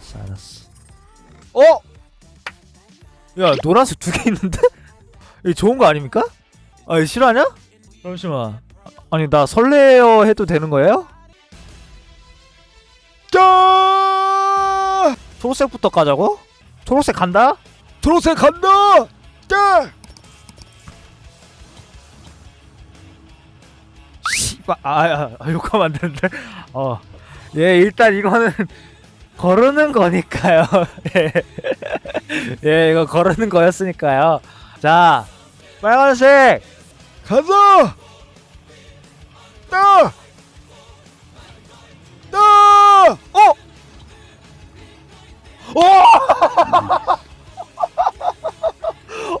알았어 알았어 어? 야 노란색 두 개 있는데? 이거 좋은 거 아닙니까? 아 이거 실화냐? 잠시만 아니 나 설레어 해도 되는 거예요? 짜! 초록색부터 까자고? 초록색 간다? 초록색 간다! 짜! 씨발 아, 아, 아 욕하면 안 되는데 어. 예 일단 이거는 거르는 거니까요 예. 예 이거 거르는 거였으니까요 자 빨간색 가자 따! 따! 어! 어!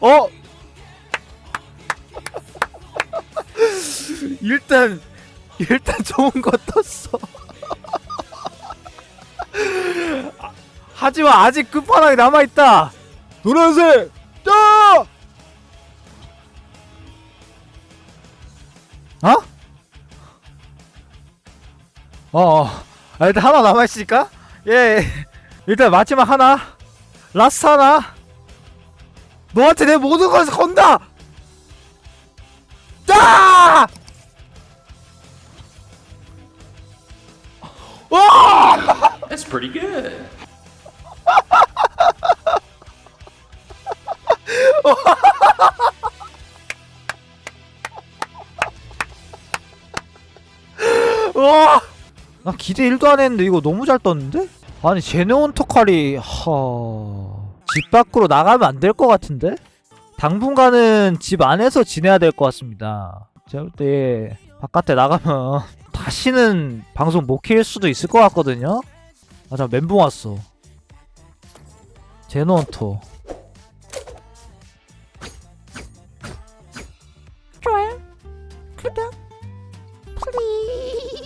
어! 일단 일단 좋은 거 떴어. 하지만 아직 끝판왕이 남아 있다. 노란색 떠. 어? 어, 어. 아, 일단 하나 남아 있으니까. 예, 예. 일단 마지막 하나. 라스트 하나. 너한테 내 모든 것을 건다. 짜! 와! That's pretty good. 와! 나 기대 1도 안 했는데 이거 너무 잘 떴는데? 아니 제네온 토칼이 하... 집 밖으로 나가면 안 될 것 같은데? 당분간은 집 안에서 지내야 될 것 같습니다 제가 볼 때 바깥에 나가면 다시는 방송 못 킬 수도 있을 것 같거든요? 아, 자 멘붕 왔어 제노온 토 could please